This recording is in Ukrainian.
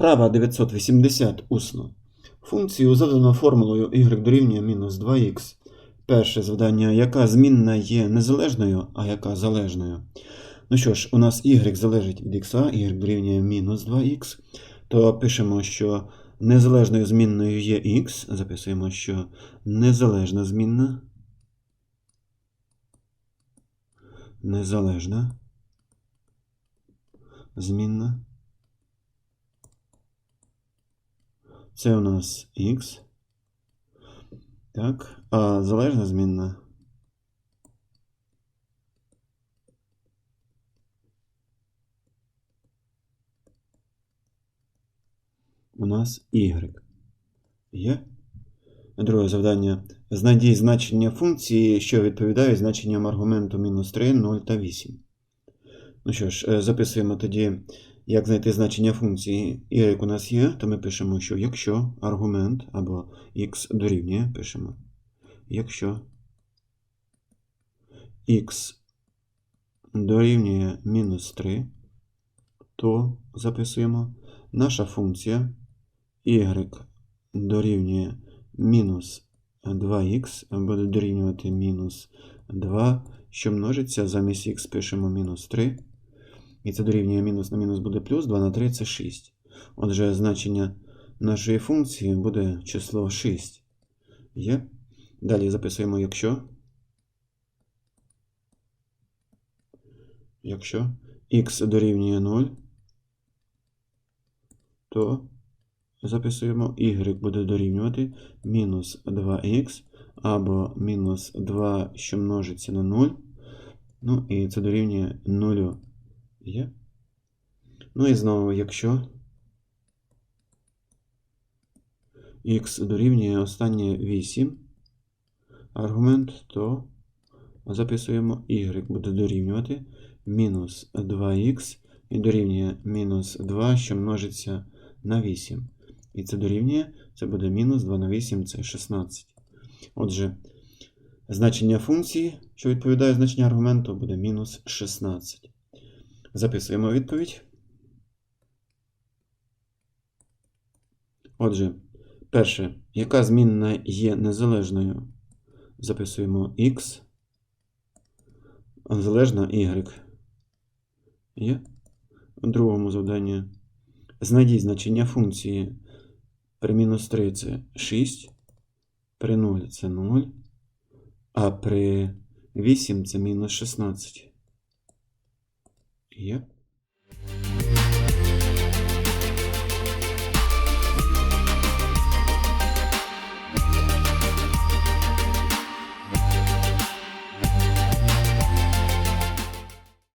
Вправа 980 усно. Функцію задано формулою y дорівнює мінус 2х. Перше завдання, яка змінна є незалежною, а яка залежною. Ну що ж, у нас y залежить від х, y дорівнює мінус 2х. То пишемо, що незалежною змінною є х. Записуємо, що незалежна змінна. Незалежна. Змінна. Це у нас х. Так, а залежна змінна. У нас y. Є. Друге завдання. Знайдіть значення функції, що відповідають значенням аргументу мінус 3, 0 та 8. Ну що ж, е, записуємо тоді, як знайти значення функції y у нас є, то ми пишемо, що якщо аргумент або x дорівнює, пишемо. Якщо x дорівнює мінус 3, то записуємо наша функція y дорівнює мінус 2х, буде дорівнювати мінус 2, що множиться, замість х пишемо мінус 3. І це дорівнює мінус на мінус буде плюс, 2 на 3 це 6. Отже, значення нашої функції буде число 6. Є. Далі записуємо, якщо. Якщо х дорівнює 0, то записуємо y буде дорівнювати мінус 2х або мінус 2, що множиться на 0. Ну, і це дорівнює 0. Є. Ну і знову, якщо х дорівнює останнє 8 аргумент, то записуємо y буде дорівнювати мінус 2х і дорівнює мінус 2, що множиться на 8. І це дорівнює, це буде мінус 2 на 8, це 16. Отже, значення функції, що відповідає значенню аргументу, буде мінус 16. Записуємо відповідь. Отже, перше, яка змінна є незалежною? Записуємо x, залежна y. Є? У другому завданні. Знайдіть значення функції при мінус 3 це 6, при 0 це 0, а при 8 це мінус 16. Є.